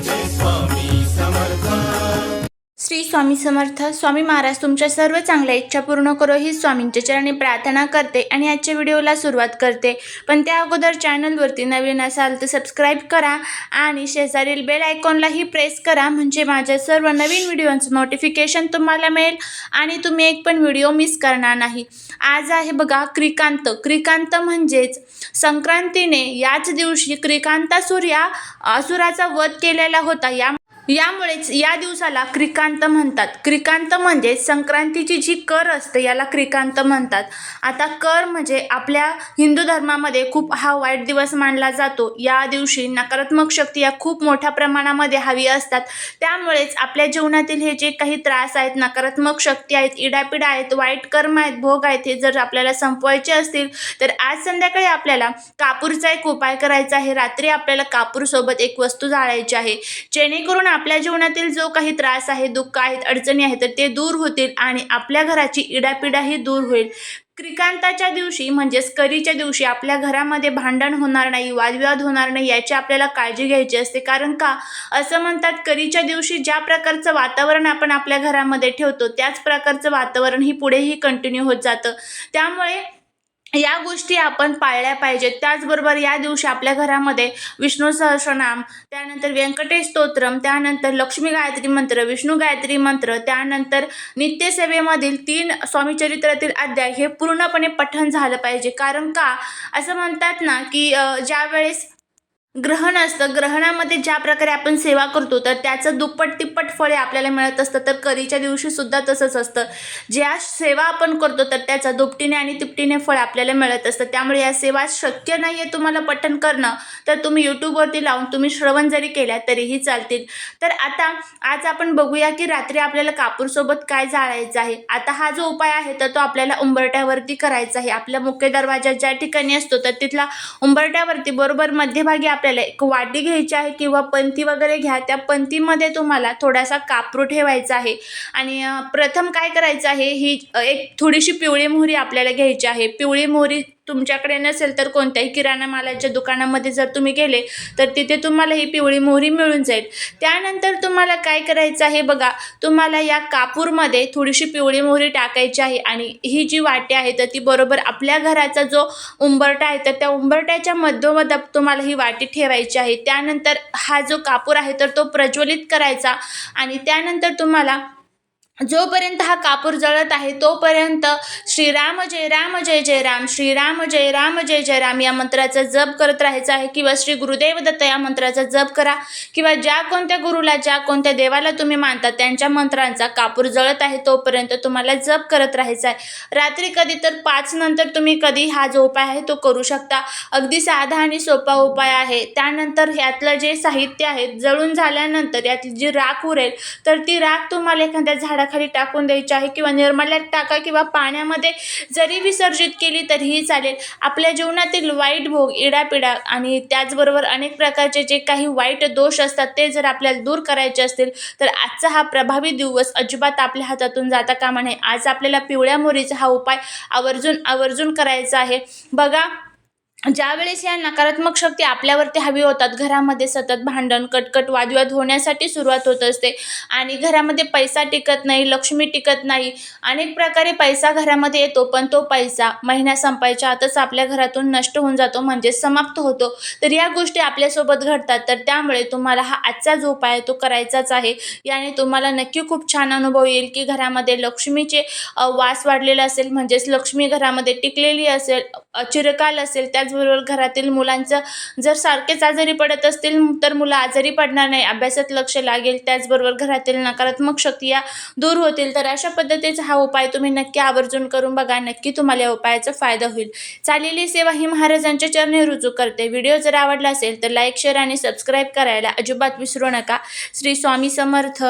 this one. Shri Swami Samarth. Swami Maharaj तुमच्या सर्व चांगल्या इच्छा पूर्ण करो ही स्वामींच्या चरणी प्रार्थना करते आणि आजच्या व्हिडिओला सुरुवात करते. पण त्या अगोदर चॅनलवरती नवीन असाल तर सबस्क्राईब करा आणि शेजारील बेल आयकॉनलाही प्रेस करा म्हणजे माझ्या सर्व नवीन व्हिडिओचं नोटिफिकेशन तुम्हाला मिळेल आणि तुम्ही एक पण व्हिडिओ मिस करणार नाही. आज आहे बघा क्रिकांत. क्रिकांत म्हणजेच संक्रांतीने याच दिवशी क्रिकांतासूर या असुराचा वध केलेला होता. या यामुळेच या दिवसाला क्रिकांत म्हणतात. क्रिकांत म्हणजे संक्रांतीची जी कर असते याला क्रिकांत म्हणतात. आता कर म्हणजे आपल्या हिंदू धर्मामध्ये खूप हा वाईट दिवस मानला जातो. या दिवशी नकारात्मक शक्ती या खूप मोठ्या प्रमाणामध्ये हवी असतात. त्यामुळेच आपल्या जीवनातील हे जे काही त्रास आहेत नकारात्मक शक्ती आहेत इडापिडा आहेत वाईट कर्म आहेत भोग आहेत हे जर आपल्याला संपवायचे असतील तर आज संध्याकाळी आपल्याला कापूरचा एक उपाय करायचा आहे. रात्री आपल्याला कापूरसोबत एक वस्तू जाळायची आहे. जेणेकरून आपल्या जीवनातील जो काही त्रास आहे दुःख आहेत अडचणी आहेत तर ते दूर होतील आणि आपल्या घराची इडापिडाही दूर होईल. क्रिकांताच्या दिवशी म्हणजेच करीच्या दिवशी आपल्या घरामध्ये भांडण होणार नाही वादविवाद होणार नाही याची आपल्याला काळजी घ्यायची असते. कारण का? असं म्हणतात करीच्या दिवशी ज्या प्रकारचं वातावरण आपण आपल्या घरामध्ये ठेवतो त्याच प्रकारचं वातावरण ही पुढेही कंटिन्यू होत जातं. त्यामुळे या गोष्टी आपण पाळल्या पाहिजेत. त्याचबरोबर या दिवशी आपल्या घरामध्ये विष्णू सहस्रनाम त्यानंतर व्यंकटेश स्तोत्रम त्यानंतर लक्ष्मी गायत्री मंत्र विष्णू गायत्री मंत्र त्यानंतर नित्यसेवेमधील तीन स्वामीचरित्रातील अध्याय हे पूर्णपणे पठण झालं पाहिजे. कारण का? असं म्हणतात ना की ज्यावेळेस ग्रहण असतं. ग्रहणामध्ये ज्या प्रकारे आपण सेवा करतो तर त्याचं दुप्पट तिप्पट फळे आपल्याला मिळत असतं. तर करीच्या दिवशी सुद्धा तसंच असतं. ज्या सेवा आपण करतो तर त्याचं दुपटीने आणि तिपटीने फळ आपल्याला मिळत असतं. त्यामुळे या सेवा शक्य नाही आहे तुम्हाला पठण करणं तर तुम्ही यूट्यूबवरती लावून तुम्ही श्रवण जरी केल्या तरीही चालतील. तर आता आज आपण बघूया की रात्री आपल्याला कापूरसोबत काय जाळायचं आहे. आता हा जो उपाय आहे तर तो आपल्याला उंबरट्यावरती करायचा आहे. आपल्या मुख्य दरवाजा ज्या ठिकाणी असतो तर तिथला उंबरट्यावरती बरोबर मध्यभागी आपल्याला एक वाटी घ्यायची आहे किंवा पंती वगैरे घ्या त्या पंतीमध्ये तुम्हाला थोडासा कापूर ठेवायचा आहे. आणि प्रथम काय करायचं आहे ही एक थोडीशी पिवळी मोहरी आपल्याला घ्यायची आहे. पिवळी मोहरी तुमच्याकडे नसेल तर कोणत्याही किराणा मालाच्या दुकानामध्ये जर तुम्ही गेले तर तिथे तुम्हाला ही पिवळी मोहरी मिळून जाईल. त्यानंतर तुम्हाला काय करायचं आहे बघा तुम्हाला या कापूरमध्ये थोडीशी पिवळी मोहरी टाकायची आहे आणि ही जी वाटी आहे तर ती बरोबर आपल्या घराचा जो उंबरटा आहे तर त्या उंबरट्याच्या मधोमध तुम्हाला ही वाटी ठेवायची आहे. त्यानंतर हा जो कापूर आहे तर तो प्रज्वलित करायचा आणि त्यानंतर तुम्हाला जोपर्यंत हा कापूर जळत आहे तोपर्यंत श्रीराम जय राम जय जय राम श्रीराम जय राम जय जय राम या मंत्राचा जप करत राहायचा आहे किंवा श्री गुरुदेव दत्त या मंत्राचा जप करा किंवा ज्या कोणत्या गुरुला ज्या कोणत्या देवाला तुम्ही मानता त्यांच्या मंत्रांचा कापूर जळत आहे तोपर्यंत तुम्हाला जप करत राहायचा आहे. रात्री कधी तर पाच नंतर तुम्ही कधी हा जो उपाय आहे तो करू शकता. अगदी साधा आणि सोपा उपाय आहे. त्यानंतर यातलं जे साहित्य आहे जळून झाल्यानंतर यातली जी राख उरेल तर ती राख तुम्हाला एखाद्या झाडा झाडाखाली टाकून द्यायची आहे किंवा निर्मल्यात टाका किंवा पाण्यामध्ये जरी विसर्जित केली तरीही चालेल. आपल्या जीवनातील वाईट भोग इडापिडा आणि त्याचबरोबर अनेक प्रकारचे जे काही वाईट दोष असतात ते जर आपल्याला दूर करायचे असतील तर आजचा हा प्रभावी दिवस अजिबात आपल्या हातातून जाता कामा नये. आज आपल्याला पिवळ्या मोरीचा हा उपाय आवर्जून आवर्जून करायचा आहे. बघा ज्यावेळेस या नकारात्मक शक्ती आपल्यावरती हवी होतात घरामध्ये सतत भांडण कटकट वादविवाद होण्यासाठी सुरुवात होत असते. आणि घरामध्ये पैसा टिकत नाही लक्ष्मी टिकत नाही. अनेक प्रकारे पैसा घरामध्ये येतो पण तो पैसा महिन्या संपायच्या आतच आपल्या घरातून नष्ट होऊन जातो म्हणजे समाप्त होतो. तर या गोष्टी आपल्यासोबत घडतात तर त्यामुळे तुम्हाला हा आजचा जो उपाय आहे तो करायचाच आहे. याने तुम्हाला नक्की खूप छान अनुभव येईल की घरामध्ये लक्ष्मीचे वास वाढलेला असेल म्हणजेच लक्ष्मी घरामध्ये टिकलेली असेल चिरकाल असेल त्या त्याचबरोबर घरातील मुलांचं जर सारखेच आजारी पडत असतील तर मुलं आजारी पडणार नाही. अभ्यासात लक्ष लागेल. त्याचबरोबर घरातील नकारात्मक शक्ती या दूर होतील. तर अशा पद्धतीचा हा उपाय तुम्ही नक्की आवर्जून करून बघा. नक्की तुम्हाला या उपायाचा फायदा होईल. चालेली सेवा ही महाराजांच्या चरणी रुजू करते. व्हिडिओ जर आवडला असेल तर लाईक शेअर आणि सबस्क्राईब करायला अजिबात विसरू नका. श्री स्वामी समर्थ.